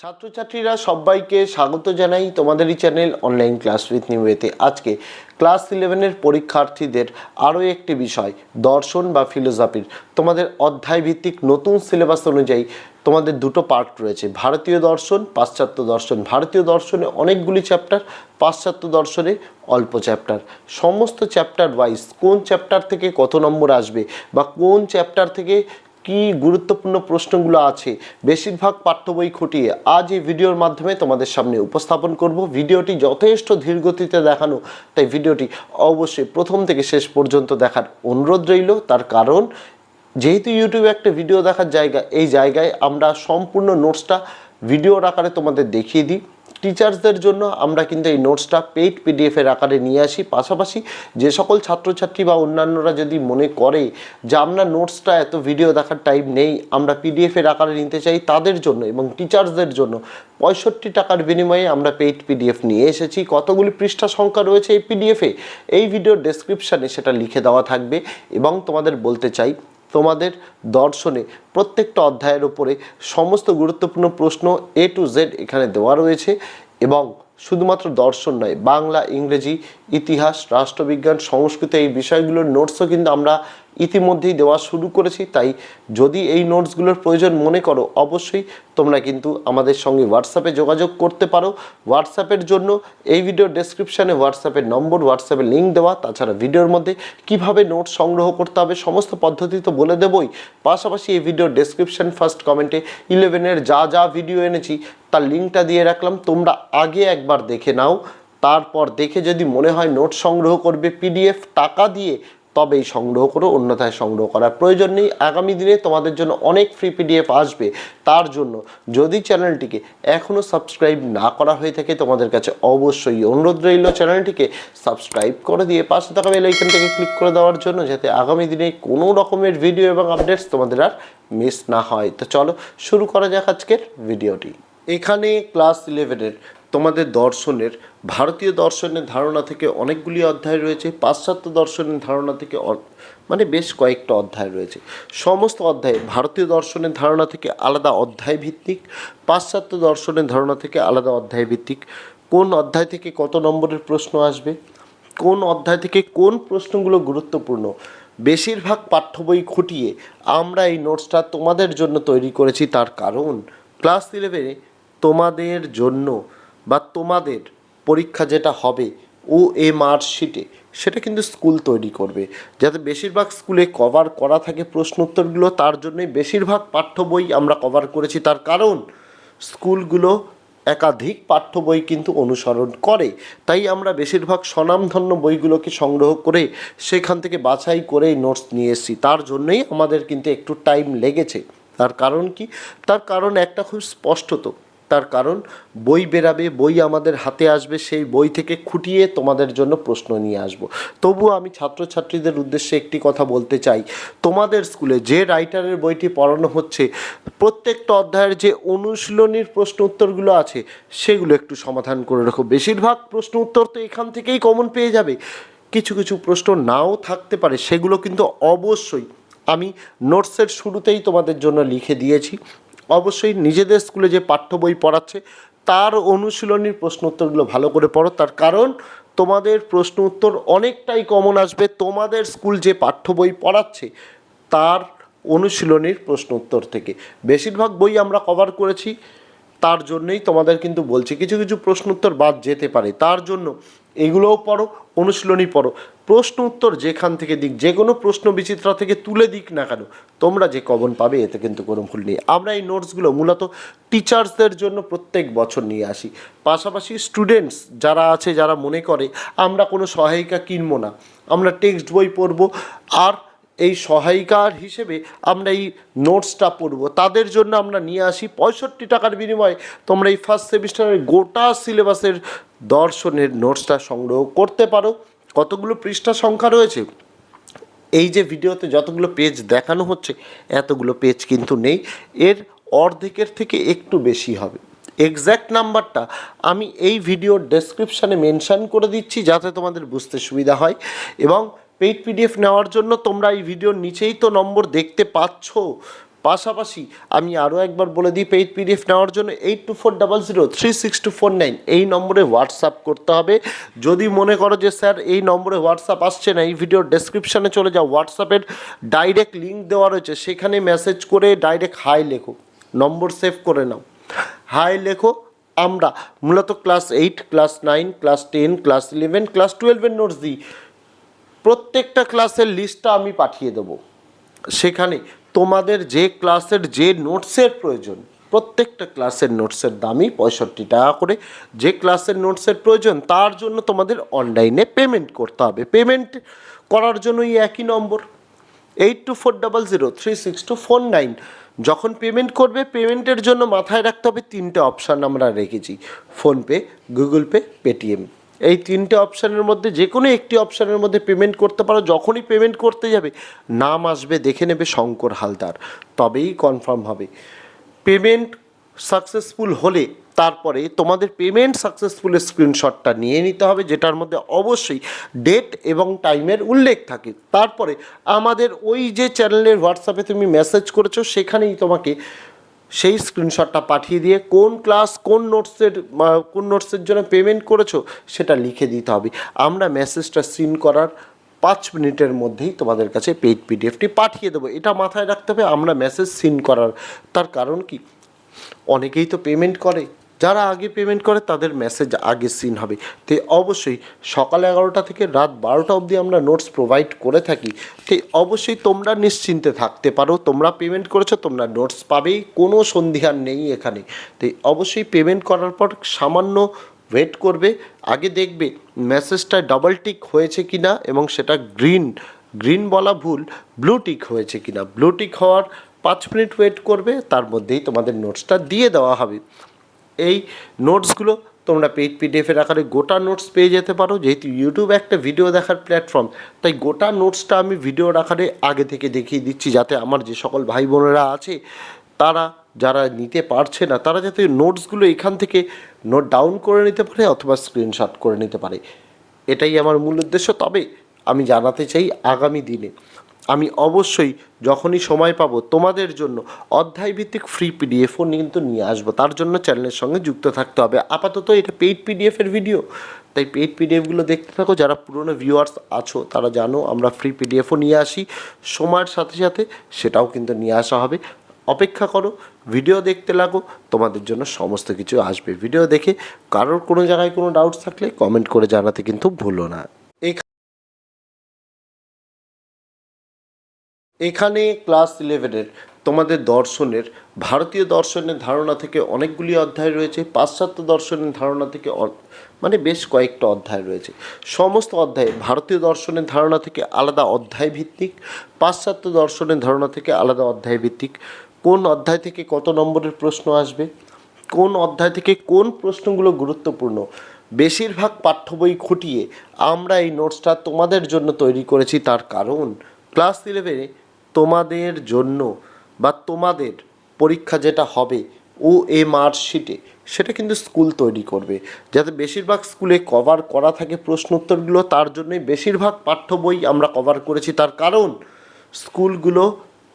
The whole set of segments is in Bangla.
ছাত্রছাত্রীরা সবাইকে স্বাগত জানাই তোমাদের এই চ্যানেল অনলাইন ক্লাস উইথ নিউয়েতে আজকে ক্লাস ইলেভেনের পরীক্ষার্থীদের আরও একটি বিষয়, দর্শন বা ফিলোসফির তোমাদের অধ্যায় ভিত্তিক নতুন সিলেবাস অনুযায়ী তোমাদের দুটো পার্ট রয়েছে, ভারতীয় দর্শন, পাশ্চাত্য দর্শন। ভারতীয় দর্শনে অনেকগুলি চ্যাপ্টার পাশ্চাত্য দর্শনে অল্প চ্যাপ্টার সমস্ত চ্যাপ্টার ওয়াইজ কোন চ্যাপ্টার থেকে কত নম্বর আসবে বা কোন চ্যাপ্টার থেকে কি গুরুত্বপূর্ণ প্রশ্নগুলো আছে? বেশিরভাগ পাঠ্য বই খুঁটিয়ে আজ এই ভিডিওর মাধ্যমে তোমাদের সামনে উপস্থাপন করব। ভিডিওটি যথেষ্ট ধীর গতিতে দেখানো, তাই ভিডিওটি অবশ্যই প্রথম থেকে শেষ পর্যন্ত দেখার অনুরোধ রইল। তার কারণ, যেহেতু ইউটিউবে একটা ভিডিও দেখার জায়গা, এই জায়গায় আমরা সম্পূর্ণ নোটসটা ভিডিওর আকারে তোমাদের দেখিয়ে দিই। টিচার্সদের জন্য আমরা কিন্তু এই নোটসটা পেইড পিডিএফের আকারে নিয়ে আসি। পাশাপাশি যে সকল ছাত্রছাত্রী বা অন্যান্যরা যদি মনে করে যে আমরা নোটসটা এত ভিডিও দেখার টাইম নেই, আমরা পিডিএফের আকারে নিতে চাই তাদের জন্য এবং টিচার্সদের জন্য পঁয়ষট্টি টাকার বিনিময়ে আমরা পেইড পিডিএফ নিয়ে এসেছি। কতগুলি পৃষ্ঠা সংখ্যা রয়েছে এই পিডিএফে এই ভিডিওর ডেসক্রিপশানে সেটা লিখে দেওয়া থাকবে এবং তোমাদের বলতে চাই তোমাদের দর্শনে প্রত্যেকটা অধ্যায়ের উপরে সমস্ত গুরুত্বপূর্ণ প্রশ্ন এ টু জেড এখানে দেওয়া রয়েছে এবং শুধুমাত্র দর্শন নয়, বাংলা, ইংরেজি, ইতিহাস, রাষ্ট্রবিজ্ঞান, সংস্কৃত এই বিষয়গুলোর নোটসও কিন্তু আমরা ইতিমধ্যেই দেওয়া শুরু করেছি, তাই যদি এই নোটসগুলোর প্রয়োজন মনে করো, অবশ্যই তোমরা কিন্তু আমাদের সঙ্গে হোয়াটসঅ্যাপে যোগাযোগ করতে পারো। হোয়াটসঅ্যাপের জন্য এই ভিডিও ডেসক্রিপশানে হোয়াটসঅ্যাপের নম্বর হোয়াটসঅ্যাপের লিঙ্ক দেওয়া। তাছাড়া ভিডিওর মধ্যে কীভাবে নোট সংগ্রহ করতে হবে, সমস্ত পদ্ধতি তো বলে দেবই। পাশাপাশি এই ভিডিওর ডেসক্রিপশান ফার্স্ট কমেন্টে ইলেভেনের যা যা ভিডিও এনেছি, তার লিঙ্কটা দিয়ে রাখলাম। তোমরা আগে একবার দেখে নাও। তারপর দেখে যদি মনে হয় নোট সংগ্রহ করবে পিডিএফ টাকা দিয়ে তবেই সংগ্রহ করো, অন্যথায় সংগ্রহ করার প্রয়োজন নেই। আগামী দিনে তোমাদের জন্য অনেক ফ্রি পিডিএফ আসবে। তার জন্য যদি চ্যানেলটিকে এখনও সাবস্ক্রাইব না করা হয়ে থাকে, তোমাদের কাছে অবশ্যই অনুরোধ রইল চ্যানেলটিকে সাবস্ক্রাইব করে দিয়ে পাশে থাকা বেল আইকনটাকে ক্লিক করে দেওয়ার জন্য, যাতে আগামী দিনে কোনো রকমের ভিডিও এবং আপডেটস তোমাদের আর মিস না হয়। তো চলো শুরু করা যাক আজকের ভিডিওটি এখানে ক্লাস ইলেভেনের তোমাদের দর্শনের, ভারতীয় দর্শনের ধারণা থেকে অনেকগুলি অধ্যায় রয়েছে, পাশ্চাত্য দর্শনের ধারণা থেকে মানে বেশ কয়েকটা অধ্যায় রয়েছে। সমস্ত অধ্যায়ে ভারতীয় দর্শনের ধারণা থেকে আলাদা অধ্যায় ভিত্তিক, পাশ্চাত্য দর্শনের ধারণা থেকে আলাদা অধ্যায় ভিত্তিক। কোন অধ্যায় থেকে কত নম্বরের প্রশ্ন আসবে? কোন অধ্যায় থেকে কোন প্রশ্নগুলো গুরুত্বপূর্ণ? বেশিরভাগ পাঠ্য বই খুঁটিয়ে আমরা এই নোটসটা তোমাদের জন্য তৈরি করেছি, তার কারণ ক্লাস ইলেভেনে তোমাদের জন্য বা তোমাদের পরীক্ষা যেটা হবে ও এ মার্কশিটে, সেটা কিন্তু স্কুল তৈরি করবে। যাতে বেশিরভাগ স্কুলে কভার করা থাকে প্রশ্ন উত্তরগুলো তার জন্যই বেশিরভাগ পাঠ্য বই আমরা কভার করেছি। তার কারণ, স্কুলগুলো একাধিক পাঠ্য বই কিন্তু অনুসরণ করে। তাই আমরা বেশিরভাগ স্বনামধন্য বইগুলোকে সংগ্রহ করে সেখান থেকে বাছাই করে নোটস নিয়ে এসেছি। তার জন্যই আমাদের কিন্তু একটু টাইম লেগেছে। তার কারণ কি? তার কারণ একটা খুব স্পষ্টত। তার কারণ, বই বেরাবে, বই আমাদের হাতে আসবে, সেই বই থেকে খুঁটিয়ে তোমাদের জন্য প্রশ্ন নিয়ে আসব। তবুও আমি ছাত্রছাত্রীদের উদ্দেশ্যে একটি কথা বলতে চাই। তোমাদের স্কুলে যে রাইটারের বইটি পড়ানো হচ্ছে, প্রত্যেকটা অধ্যায়ের যে অনুশীলনীর প্রশ্ন উত্তরগুলো আছে, সেগুলো একটু সমাধান করে রাখো। বেশিরভাগ প্রশ্ন উত্তর তো এখান থেকেই কমন পেয়ে যাবে। কিছু কিছু প্রশ্ন নাও থাকতে পারে, সেগুলো কিন্তু অবশ্যই আমি নোটসের শুরুতেই তোমাদের জন্য লিখে দিয়েছি। অবশ্যই নিজেদের স্কুলে যে পাঠ্য বই পড়াচ্ছে, তার অনুশীলনীর প্রশ্ন উত্তরগুলো ভালো করে পড়ো। তার কারণ, তোমাদের প্রশ্ন উত্তর অনেকটাই কমন আসবে। তোমাদের স্কুল যে পাঠ্য বই পড়াচ্ছে, তার অনুশীলনীর প্রশ্ন উত্তর থেকে। বেশিরভাগ বই আমরা কভার করেছি, তার জন্যই তোমাদের কিন্তু বলছি, কিছু কিছু প্রশ্ন উত্তর বাদ যেতে পারে। তার জন্য এগুলোও পড়ো অনুশীলনী পড়ো। প্রশ্ন উত্তর যেখান থেকে দিক, যে কোনো প্রশ্ন বিচিত্রা থেকে তুলে দিক না কেন, তোমরা যে কবন পাবে, এতে কিন্তু কোনো ভুল নেই। আমরা এই নোটসগুলো মূলত টিচার্সদের জন্য প্রত্যেক বছর নিয়ে আসি। পাশাপাশি স্টুডেন্টস যারা আছে, যারা মনে করে, আমরা কোনো সহায়িকা কিনবো না, আমরা টেক্সট বই পড়ব, আর এই সহায়িকার হিসেবে আমরা এই নোটসটা পড়ব। তাদের জন্য আমরা নিয়ে আসি পঁয়ষট্টি টাকার বিনিময়ে তোমরা এই ফার্স্ট সেমিস্টারের গোটা সিলেবাসের দর্শনের নোটসটা সংগ্রহ করতে পারো। কতগুলো পৃষ্ঠা সংখ্যা রয়েছে? এই যে ভিডিওতে যতগুলো পেজ দেখানো হচ্ছে, এতগুলো পেজ কিন্তু নেই। এর অর্ধেকের থেকে একটু বেশি হবে। এক্স্যাক্ট নাম্বারটা আমি এই ভিডিওর ডেসক্রিপশানে মেনশান করে দিচ্ছি যাতে তোমাদের বুঝতে সুবিধা হয়। এবং পেইড পিডিএফ নেওয়ার জন্য তোমরা এই ভিডিওর নিচেই তো নম্বর দেখতে পাচ্ছ। পাশাপাশি আমি আরও একবার বলে দিই, পেইড পিডিএফ নেওয়ার জন্য eight two four double zero three six two four nine এই নম্বরে হোয়াটসঅ্যাপ করতে হবে। যদি মনে করো যে, স্যার, এই নম্বরে হোয়াটসঅ্যাপ আসছে না, এই ভিডিওর ডেসক্রিপশানে চলে যাও। হোয়াটসঅ্যাপের ডাইরেক্ট লিঙ্ক দেওয়া রয়েছে, সেখানে মেসেজ করে ডাইরেক্ট হাই লেখো। নম্বর সেভ করে নাও। হাই লেখো আমরা। মূলত class eight class nine class ten class eleven class টুয়েলভের নোটস দিই। প্রত্যেকটা ক্লাসের লিস্টটা আমি পাঠিয়ে দেবো। সেখানে তোমাদের যে ক্লাসের যে নোটসের প্রয়োজন, প্রত্যেকটা ক্লাসের নোটসের দামই পঁয়ষট্টি টাকা করে। যে ক্লাসের নোটসের প্রয়োজন, তার জন্য তোমাদের অনলাইনে পেমেন্ট করতে হবে। পেমেন্ট করার জন্যই একই নম্বর, eight two four double zero, three six two four nine. যখন পেমেন্ট করবে, পেমেন্টের জন্য মাথায় রাখতে হবে তিনটে অপশান আমরা রেখেছি। PhonePe, Google Pay, Paytm. এই তিনটে অপশানের মধ্যে যে কোনো একটি অপশানের মধ্যে পেমেন্ট করতে পারো, যখনই পেমেন্ট করতে যাবে, নাম আসবে, দেখে নেবে শঙ্কর হালদার, তবেই কনফার্ম হবে। পেমেন্ট সাকসেসফুল হলে তারপরে তোমাদের পেমেন্ট সাকসেসফুলের স্ক্রিনশটটা নিয়ে নিতে হবে, যেটার মধ্যে অবশ্যই ডেট এবং টাইমের উল্লেখ থাকে। তারপরে আমাদের ওই যে চ্যানেলের হোয়াটসঅ্যাপে তুমি মেসেজ করেছ, সেখানেই তোমাকে সেই স্ক্রিনশটটা পাঠিয়ে দিয়ে কোন ক্লাস কোন নোটসের কোন নোটসের জন্য পেমেন্ট করেছ, সেটা লিখে দিতে হবে। আমরা মেসেজটা সিন করার পাঁচ মিনিটের মধ্যেই তোমাদের কাছে পেইড পিডিএফটি পাঠিয়ে দেবো। এটা মাথায় রাখতে হবে, আমরা মেসেজ সিন করার। তার কারণ কি? অনেকেই তো পেমেন্ট করে। যারা আগে পেমেন্ট করে, তাদের মেসেজ আগে সিন হবে। তো অবশ্যই সকাল এগারোটা থেকে রাত বারোটা অবধি আমরা নোটস প্রোভাইড করে থাকি। তো অবশ্যই তোমরা নিশ্চিন্তে থাকতে পারো। তোমরা পেমেন্ট করেছ, তোমরা নোটস পাবেই। কোনো সন্ধিহান নেই এখানে। তো অবশ্যই পেমেন্ট করার পর সামান্য ওয়েট করবে। আগে দেখবে মেসেজটা ডাবল টিক হয়েছে কি না এবং সেটা গ্রিন গ্রিন বলা ভুল ব্লু টিক হয়েছে কি না ব্লু টিক হওয়ার পাঁচ মিনিট ওয়েট করবে, তার মধ্যেই তোমাদের নোটসটা দিয়ে দেওয়া হবে। এই নোটসগুলো তোমরা পেইড পিডিএফের আকারে গোটা নোটস পেয়ে যেতে পারো, যেহেতু ইউটিউব একটা ভিডিও দেখার প্ল্যাটফর্ম তাই গোটা নোটসটা আমি ভিডিওর আকারে আগে থেকে দেখিয়ে দিচ্ছি যাতে আমার যে সকল ভাই বোনেরা আছে, তারা যারা নিতে পারছে না, তারা যাতে নোটসগুলো এখান থেকে নোট ডাউন করে নিতে পারে অথবা স্ক্রিনশট করে নিতে পারে। এটাই আমার মূল উদ্দেশ্য। তবে আমি জানাতে চাই আগামী দিনে আমি অবশ্যই যখনই সময় পাবো তোমাদের জন্য অধ্যায়ভিত্তিক ফ্রি পিডিএফও কিন্তু নিয়ে আসব। তার জন্য চ্যানেলের সঙ্গে যুক্ত থাকতে হবে। আপাতত এটা পেইড পিডিএফের ভিডিও তাই পেইড পিডিএফগুলো দেখতে থাকো। যারা পুরনো ভিউয়ার্স আছো, তারা জানো আমরা ফ্রি পিডিএফও নিয়ে আসি। সময়ের সাথে সাথে সেটাও কিন্তু নিয়ে আসা হবে। অপেক্ষা করো ভিডিও দেখতে লাগো, তোমাদের জন্য সমস্ত কিছু আসবে। ভিডিও দেখে কারোর কোনো জায়গায় কোনো ডাউটস থাকলে কমেন্ট করে জানাতে কিন্তু ভুলো না। এখানে ক্লাস ইলেভেনের তোমাদের দর্শনের, ভারতীয় দর্শনের ধারণা থেকে অনেকগুলি অধ্যায় রয়েছে, পাশ্চাত্য দর্শনের ধারণা থেকে মানে বেশ কয়েকটা অধ্যায় রয়েছে। সমস্ত অধ্যায়ে ভারতীয় দর্শনের ধারণা থেকে আলাদা অধ্যায় ভিত্তিক, পাশ্চাত্য দর্শনের ধারণা থেকে আলাদা অধ্যায় ভিত্তিক। কোন অধ্যায় থেকে কত নম্বরের প্রশ্ন আসবে? কোন অধ্যায় থেকে কোন প্রশ্নগুলো গুরুত্বপূর্ণ? বেশিরভাগ পাঠ্য বই খুঁটিয়ে আমরা এই নোটসটা তোমাদের জন্য তৈরি করেছি, তার কারণ। ক্লাস ইলেভেনে তোমাদের জন্য বা তোমাদের পরীক্ষা যেটা হবে ও এ মার্কশিটে, সেটা কিন্তু স্কুল তৈরি করবে। যাতে বেশিরভাগ স্কুলে কভার করা থাকে প্রশ্ন উত্তরগুলো তার জন্যই বেশিরভাগ পাঠ্য বই আমরা কভার করেছি। তার কারণ, স্কুলগুলো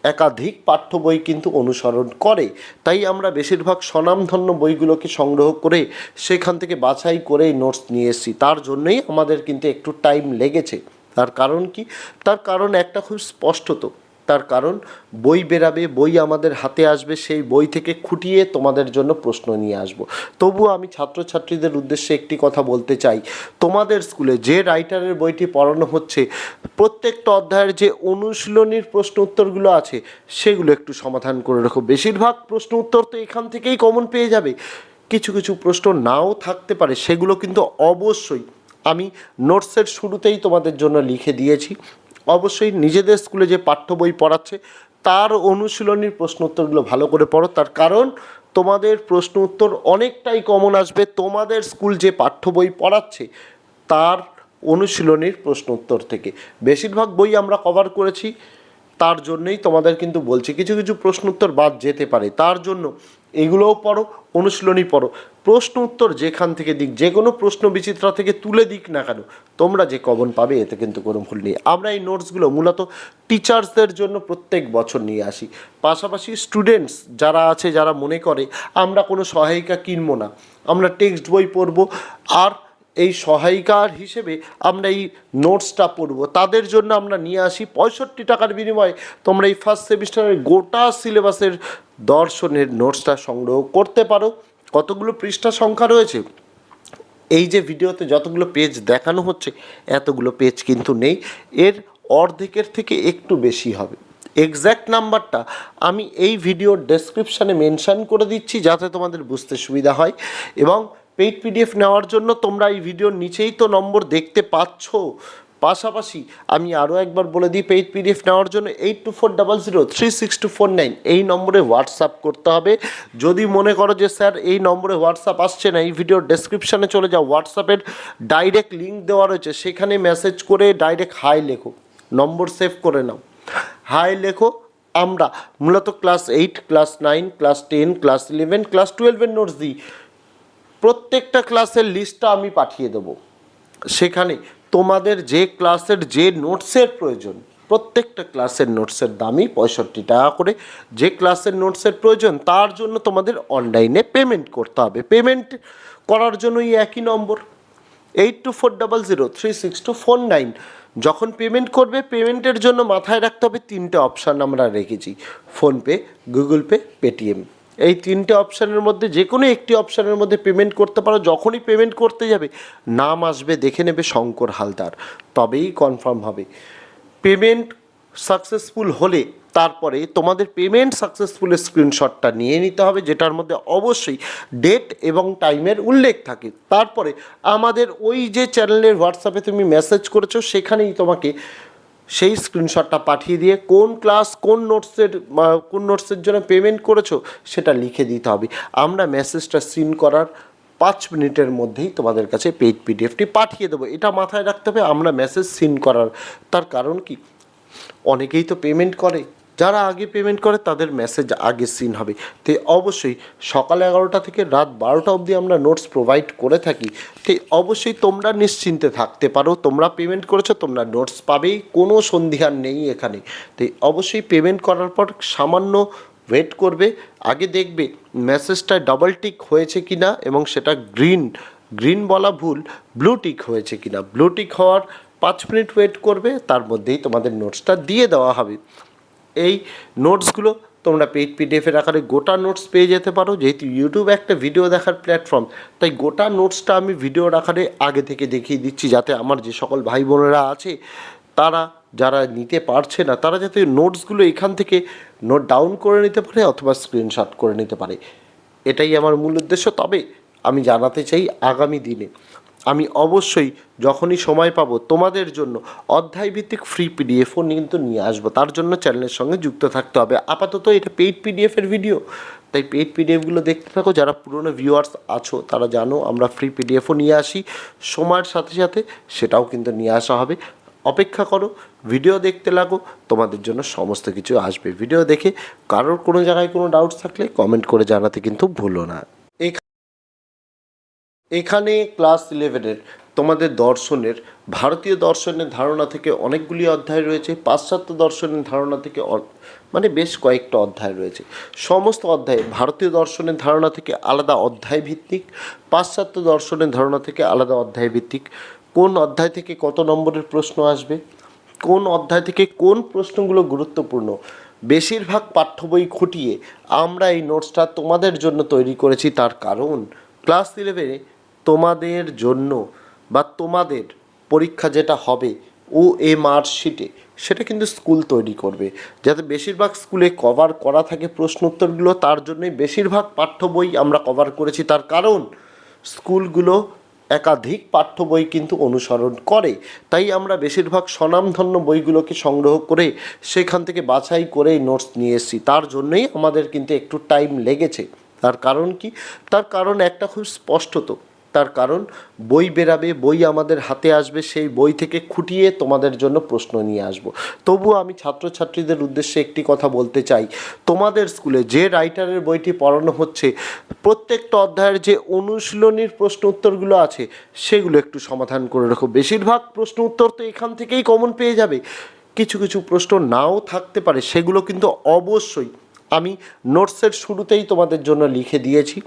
একাধিক পাঠ্য বই কিন্তু অনুসরণ করে। তাই আমরা বেশিরভাগ স্বনামধন্য বইগুলোকে সংগ্রহ করে সেখান থেকে বাছাই করে নোটস নিয়ে এসেছি। তার জন্যই আমাদের কিন্তু একটু টাইম লেগেছে। তার কারণ কি? তার কারণ একটা খুব স্পষ্টত। তার কারণ, বই বেরাবে, বই আমাদের হাতে আসবে, সেই বই থেকে খুঁটিয়ে তোমাদের জন্য প্রশ্ন নিয়ে আসব। তবুও আমি ছাত্রছাত্রীদের উদ্দেশ্যে একটি কথা বলতে চাই। তোমাদের স্কুলে যে রাইটারের বইটি পড়ানো হচ্ছে, প্রত্যেকটা অধ্যায়ের যে অনুশীলনীর প্রশ্ন উত্তরগুলো আছে, সেগুলো একটু সমাধান করে রাখো। বেশিরভাগ প্রশ্ন উত্তর তো এখান থেকেই কমন পেয়ে যাবে। কিছু কিছু প্রশ্ন নাও থাকতে পারে, সেগুলো কিন্তু অবশ্যই আমি নোটসের শুরুতেই তোমাদের জন্য লিখে দিয়েছি। অবশ্যই নিজেদের স্কুলে যে পাঠ্য বই পড়াচ্ছে, তার অনুশীলনীর প্রশ্ন উত্তরগুলো ভালো করে পড়ো। তার কারণ, তোমাদের প্রশ্ন উত্তর অনেকটাই কমন আসবে। তোমাদের স্কুল যে পাঠ্য বই পড়াচ্ছে, তার অনুশীলনীর প্রশ্ন উত্তর থেকে। বেশিরভাগ বই আমরা কভার করেছি, তার জন্যই তোমাদের কিন্তু বলছি। কিছু কিছু প্রশ্ন উত্তর বাদ যেতে পারে। তার জন্য এগুলোও পড়ো অনুশীলনী পড়ো। প্রশ্ন উত্তর যেখান থেকে দিক, যে কোনো প্রশ্ন বিচিত্রা থেকে তুলে দিক না কেন, তোমরা যে কমন পাবে এতে কিন্তু কোনো ভুল নেই। আমরা এই নোটসগুলো মূলত টিচার্সদের জন্য প্রত্যেক বছর নিয়ে আসি। পাশাপাশি স্টুডেন্টস যারা আছে, যারা মনে করে, আমরা কোনো সহায়িকা কিনবো না। আমরা টেক্সট বই পড়ব, আর এই সহায়িকার হিসেবে আমরা এই নোটসটা পড়ব। তাদের জন্য আমরা নিয়ে আসি পঁয়ষট্টি টাকার বিনিময়ে তোমরা এই ফার্স্ট সেমিস্টারের গোটা সিলেবাসের দর্শনের নোটসটা সংগ্রহ করতে পারো। কতগুলো পৃষ্ঠা সংখ্যা রয়েছে? এই যে ভিডিওতে যতগুলো পেজ দেখানো হচ্ছে, এতগুলো পেজ কিন্তু নেই। এর অর্ধেকের থেকে একটু বেশি হবে। এক্স্যাক্ট নাম্বারটা আমি এই ভিডিওর ডেসক্রিপশানে মেনশান করে দিচ্ছি যাতে তোমাদের বুঝতে সুবিধা হয়। এবং পেইড পিডিএফ নেওয়ার জন্য তোমরা এই ভিডিওর নিচেই তো নম্বর দেখতে পাচ্ছ। পাশাপাশি আমি আরও একবার বলে দিই পেইড পিডিএফ নেওয়ার জন্য eight two four double zero three six two four nine এই নম্বরে হোয়াটসঅ্যাপ করতে হবে। যদি মনে করো যে, স্যার, এই নম্বরে হোয়াটসঅ্যাপ আসছে না, এই ভিডিওর ডেসক্রিপশানে চলে যাও হোয়াটসঅ্যাপের ডাইরেক্ট লিঙ্ক দেওয়া রয়েছে, সেখানে মেসেজ করে ডাইরেক্ট হাই লেখো, নম্বর সেভ করে নাও। হাই লেখো আমরা, মূলত class eight class nine class ten class eleven class টুয়েলভের নোটস দিই। প্রত্যেকটা ক্লাসের লিস্টটা আমি পাঠিয়ে দেবো। সেখানে তোমাদের যে ক্লাসের যে নোটসের প্রয়োজন, প্রত্যেকটা ক্লাসের নোটসের দামই পঁয়ষট্টি টাকা করে। যে ক্লাসের নোটসের প্রয়োজন, তার জন্য তোমাদের অনলাইনে পেমেন্ট করতে হবে। পেমেন্ট করার জন্যই একই নম্বর। Eight two four double zero three six two four nine যখন পেমেন্ট করবে পেমেন্টের জন্য মাথায় রাখতে হবে তিনটে অপশান আমরা রেখেছি। ফোনপে গুগল পে পেটিএম এই তিনটে অপশানের মধ্যে যে কোনো একটি অপশানের মধ্যে পেমেন্ট করতে পারো, যখনই পেমেন্ট করতে যাবে, নাম আসবে, দেখে নেবে শঙ্কর হালদার। তবেই কনফার্ম হবে। পেমেন্ট সাকসেসফুল হলে তারপরে তোমাদের পেমেন্ট সাকসেসফুলের স্ক্রিনশটটা নিয়ে নিতে হবে, যেটার মধ্যে অবশ্যই ডেট এবং টাইমের উল্লেখ থাকে। তারপরে আমাদের ওই যে চ্যানেলের হোয়াটসঅ্যাপে তুমি মেসেজ করেছ, সেখানেই তোমাকে সেই স্ক্রিনশটটা পাঠিয়ে দিয়ে কোন ক্লাস কোন নোটসের কোন নোটসের জন্য পেমেন্ট করেছ সেটা লিখে দিতে হবে। আমরা মেসেজটা সিন করার পাঁচ মিনিটের মধ্যেই তোমাদের কাছে পেইড পিডিএফটি পাঠিয়ে দেবো। এটা মাথায় রাখতে হবে, আমরা মেসেজ সিন করার, তার কারণ কি? অনেকেই তো পেমেন্ট করে। যারা আগে পেমেন্ট করে তাদের মেসেজ আগে সিন হবে। তো অবশ্যই সকাল এগারোটা থেকে রাত বারোটা অবধি আমরা নোটস প্রোভাইড করে থাকি। তো অবশ্যই তোমরা নিশ্চিন্তে থাকতে পারো। তোমরা পেমেন্ট করেছ, তোমরা নোটস পাবেই। কোনো সন্ধিহান নেই এখানে। তো অবশ্যই পেমেন্ট করার পর সামান্য ওয়েট করবে। আগে দেখবে মেসেজটা ডাবল টিক হয়েছে কি না এবং সেটা গ্রিন গ্রিন বলা ভুল ব্লু টিক হয়েছে কি না ব্লু টিক হওয়ার পাঁচ মিনিট ওয়েট করবে। তার মধ্যেই তোমাদের নোটসটা দিয়ে দেওয়া হবে। এই নোটসগুলো তোমরা পেইড পিডিএফের আকারে গোটা নোটস পেয়ে যেতে পারো, যেহেতু ইউটিউব একটা ভিডিও দেখার প্ল্যাটফর্ম তাই গোটা নোটসটা আমি ভিডিওর আকারে আগে থেকে দেখিয়ে দিচ্ছি যাতে আমার যে সকল ভাই বোনেরা আছে, তারা যারা নিতে পারছে না, তারা যাতে নোটসগুলো এখান থেকে নোট ডাউন করে নিতে পারে অথবা স্ক্রিনশট করে নিতে পারে। এটাই আমার মূল উদ্দেশ্য। তবে আমি জানাতে চাই আগামী দিনে আমি অবশ্যই যখনই সময় পাবো তোমাদের জন্য অধ্যায়ভিত্তিক ফ্রি পিডিএফও কিন্তু নিয়ে আসব। তার জন্য চ্যানেলের সঙ্গে যুক্ত থাকতে হবে। আপাতত এটা পেইড পিডিএফের ভিডিও তাই পেইড পিডিএফগুলো দেখতে থাকো। যারা পুরনো ভিউয়ার্স আছো, তারা জানো আমরা ফ্রি পিডিএফও নিয়ে আসি। সময়ের সাথে সাথে সেটাও কিন্তু নিয়ে আসা হবে। অপেক্ষা করো ভিডিও দেখতে লাগো, তোমাদের জন্য সমস্ত কিছু আসবে। ভিডিও দেখে কারোর কোনো জায়গায় কোনো ডাউটস থাকলে কমেন্ট করে জানাতে কিন্তু ভুলো না। এখানে ক্লাস ইলেভেনের তোমাদের দর্শনের, ভারতীয় দর্শনের ধারণা থেকে অনেকগুলি অধ্যায় রয়েছে, পাশ্চাত্য দর্শনের ধারণা থেকে মানে বেশ কয়েকটা অধ্যায় রয়েছে। সমস্ত অধ্যায়ে ভারতীয় দর্শনের ধারণা থেকে আলাদা অধ্যায় ভিত্তিক, পাশ্চাত্য দর্শনের ধারণা থেকে আলাদা অধ্যায় ভিত্তিক। কোন অধ্যায় থেকে কত নম্বরের প্রশ্ন আসবে? কোন অধ্যায় থেকে কোন প্রশ্নগুলো গুরুত্বপূর্ণ? বেশিরভাগ পাঠ্য বই খুঁটিয়ে আমরা এই নোটসটা তোমাদের জন্য তৈরি করেছি, তার কারণ। ক্লাস ইলেভেনে তোমাদের জন্য বা তোমাদের পরীক্ষা যেটা হবে ও এ মার্কশিটে সেটা কিন্তু স্কুল তৈরি করবে। যাতে বেশিরভাগ স্কুলে কভার করা থাকে প্রশ্ন উত্তরগুলো তার জন্যই বেশিরভাগ পাঠ্য বই আমরা কভার করেছি। তার কারণ, স্কুলগুলো একাধিক পাঠ্য বই কিন্তু অনুসরণ করে। তাই আমরা বেশিরভাগ স্বনামধন্য বইগুলোকে সংগ্রহ করে সেখান থেকে বাছাই করে নোটস নিয়ে এসেছি। তার জন্যই আমাদের কিন্তু একটু টাইম লেগেছে। তার কারণ কি? তার কারণ একটা খুব স্পষ্টত। তার কারণ, বই বেরাবে, বই আমাদের হাতে আসবে, সেই বই থেকে খুঁটিয়ে তোমাদের জন্য প্রশ্ন নিয়ে আসব। তবুও আমি ছাত্রছাত্রীদের উদ্দেশ্যে একটি কথা বলতে চাই। তোমাদের স্কুলে যে রাইটারের বইটি পড়ানো হচ্ছে, প্রত্যেকটা অধ্যায়ের যে অনুশীলনীর প্রশ্ন উত্তরগুলো আছে, সেগুলো একটু সমাধান করে রাখো। বেশিরভাগ প্রশ্ন উত্তর তো এখান থেকেই কমন পেয়ে যাবে। কিছু কিছু প্রশ্ন নাও থাকতে পারে, সেগুলো কিন্তু অবশ্যই আমি নোটসের শুরুতেই তোমাদের জন্য লিখে দিয়েছি।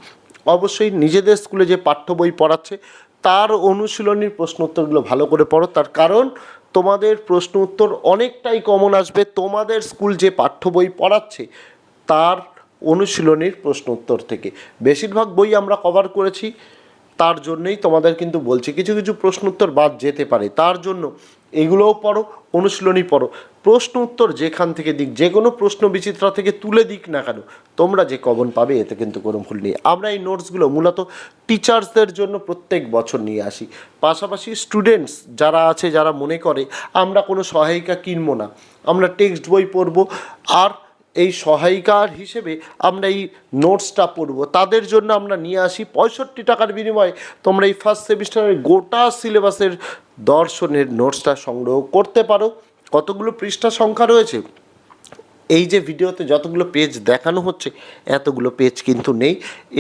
অবশ্যই নিজেদের স্কুলে যে পাঠ্য বই পড়াচ্ছে, তার অনুশীলনীর প্রশ্ন উত্তরগুলো ভালো করে পড়ো। তার কারণ, তোমাদের প্রশ্ন উত্তর অনেকটাই কমন আসবে। তোমাদের স্কুল যে পাঠ্য বই পড়াচ্ছে, তার অনুশীলনীর প্রশ্ন উত্তর থেকে। বেশিরভাগ বই আমরা কভার করেছি। তার জন্যই তোমাদের কিন্তু বলছি, কিছু কিছু প্রশ্ন উত্তর বাদ যেতে পারে, তার জন্য এগুলোও পড়ো, অনুশীলনী পড়ো। প্রশ্ন উত্তর যেখান থেকে দিক, যে কোনো প্রশ্ন বিচিত্রা থেকে তুলে দিক না কেন, তোমরা যে কমন পাবে এতে কিন্তু কোনো ভুল নেই। আমরা এই নোটসগুলো মূলত টিচার্সদের জন্য প্রত্যেক বছর নিয়ে আসি। পাশাপাশি স্টুডেন্টস যারা আছে, যারা মনে করে, আমরা কোনো সহায়িকা কিনবো না, আমরা টেক্সট বই পড়ব, আর এই সহায়িকার হিসেবে আমরা এই নোটসটা পড়ব। তাদের জন্য আমরা নিয়ে আসি পঁয়ষট্টি টাকার বিনিময়ে তোমরা এই ফার্স্ট সেমিস্টারের গোটা সিলেবাসের দর্শনের নোটসটা সংগ্রহ করতে পারো। কতগুলো পৃষ্ঠা সংখ্যা রয়েছে? এই যে ভিডিওতে যতগুলো পেজ দেখানো হচ্ছে, এতগুলো পেজ কিন্তু নেই।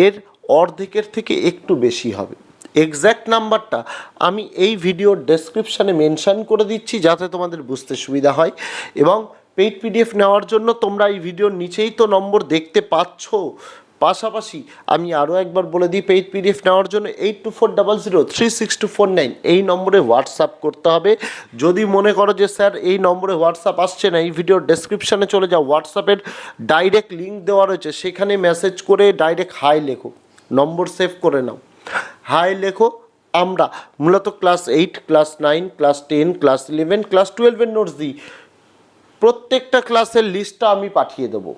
এর অর্ধেকের থেকে একটু বেশি হবে। এক্স্যাক্ট নাম্বারটা আমি এই ভিডিওর ডেসক্রিপশানে মেনশন করে দিচ্ছি যাতে তোমাদের বুঝতে সুবিধা হয়। এবং পেইড পিডিএফ নেওয়ার জন্য তোমরা এই ভিডিওর নিচেই তো নম্বর দেখতে পাচ্ছ। পাশাপাশি আমি আরও একবার বলে দিই, পেইড পিডিএফ নেওয়ার জন্য eight two four double zero three six two four nine এই নম্বরে হোয়াটসঅ্যাপ করতে হবে। যদি মনে করো যে, স্যার, এই নম্বরে হোয়াটসঅ্যাপ আসছে না, এই ভিডিওর ডেসক্রিপশানে চলে যাও, হোয়াটসঅ্যাপের ডাইরেক্ট লিঙ্ক দেওয়া রয়েছে, সেখানে মেসেজ করে ডাইরেক্ট হাই লেখো, নম্বর সেভ করে নাও। হাই লেখো, আমরা মূলত class eight, class nine, class ten, class eleven, class টুয়েলভের নোটস দিই। প্রত্যেকটা ক্লাসের লিস্টটা আমি পাঠিয়ে দেবো।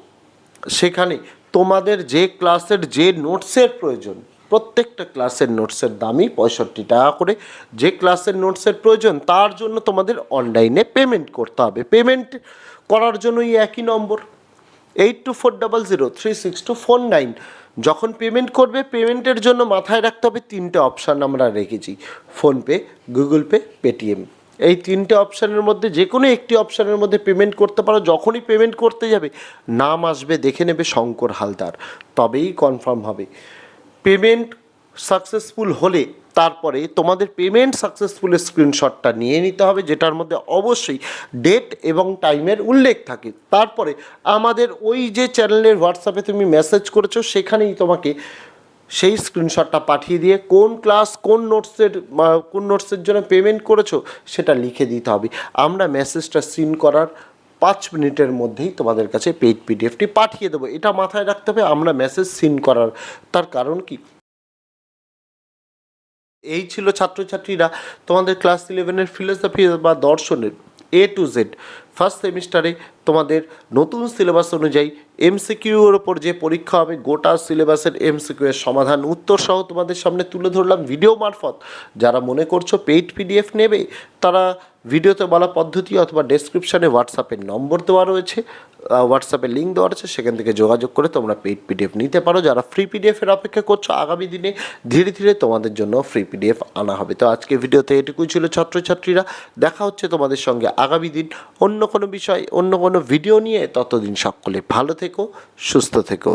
সেখানে তোমাদের যে ক্লাসের যে নোটসের প্রয়োজন, প্রত্যেকটা ক্লাসের নোটসের দামই পঁয়ষট্টি টাকা করে। যে ক্লাসের নোটসের প্রয়োজন, তার জন্য তোমাদের অনলাইনে পেমেন্ট করতে হবে। পেমেন্ট করার জন্যই একই নম্বর, eight two four double zero, three six two four nine. যখন পেমেন্ট করবে, পেমেন্টের জন্য মাথায় রাখতে হবে তিনটে অপশান আমরা রেখেছি। PhonePe, Google Pay, Paytm. এই তিনটে অপশানের মধ্যে যে কোনো একটি অপশানের মধ্যে পেমেন্ট করতে পারো, যখনই পেমেন্ট করতে যাবে, নাম আসবে, দেখে নেবে শঙ্কর হালদার, তবেই কনফার্ম হবে। পেমেন্ট সাকসেসফুল হলে তারপরে তোমাদের পেমেন্ট সাকসেসফুলের স্ক্রিনশটটা নিয়ে নিতে হবে, যেটার মধ্যে অবশ্যই ডেট এবং টাইমের উল্লেখ থাকে। তারপরে আমাদের ওই যে চ্যানেলের হোয়াটসঅ্যাপে তুমি মেসেজ করেছ, সেখানেই তোমাকে সেই স্ক্রিনশটটা পাঠিয়ে দিয়ে কোন ক্লাস কোন নোটসের কোন নোটসের জন্য পেমেন্ট করেছ, সেটা লিখে দিতে হবে। আমরা মেসেজটা সিন করার পাঁচ মিনিটের মধ্যেই তোমাদের কাছে পেইড পিডিএফটি পাঠিয়ে দেবো। এটা মাথায় রাখতে হবে, আমরা মেসেজ সিন করার, তার কারণ কি? এই ছিল ছাত্রছাত্রীরা, তোমাদের ক্লাস ইলেভেনের ফিলোসফি বা দর্শনের এ টু জেড ফার্স্ট সেমিস্টারে তোমাদের নতুন সিলেবাস অনুযায়ী এমসিকিউর ওপর যে পরীক্ষা হবে, গোটা সিলেবাসের এমসিকিউ এর সমাধান উত্তর সহ তোমাদের সামনে তুলে ধরলাম ভিডিও মারফত। যারা মনে করছ পেইড পিডিএফ নেবে, তারা ভিডিওতে বলা পদ্ধতি অথবা ডেসক্রিপশানে হোয়াটসঅ্যাপের নম্বর দেওয়া রয়েছে। হোয়াটসঅ্যাপে লিঙ্ক দেওয়া রয়েছে, সেখান থেকে যোগাযোগ করে তোমরা পেইড পিডিএফ নিতে পারো। যারা ফ্রি পিডিএফের অপেক্ষা করছ, আগামী দিনে ধীরে ধীরে তোমাদের জন্য ফ্রি পিডিএফ আনা হবে। তো আজকে ভিডিওতে এটুকুই ছিল ছাত্রছাত্রীরা। দেখা হচ্ছে তোমাদের সঙ্গে আগামী দিন অন্য কোনো বিষয়, অন্য কোনো ভিডিও নিয়ে ততদিন সকলে ভালো থেকো সুস্থ থেকো।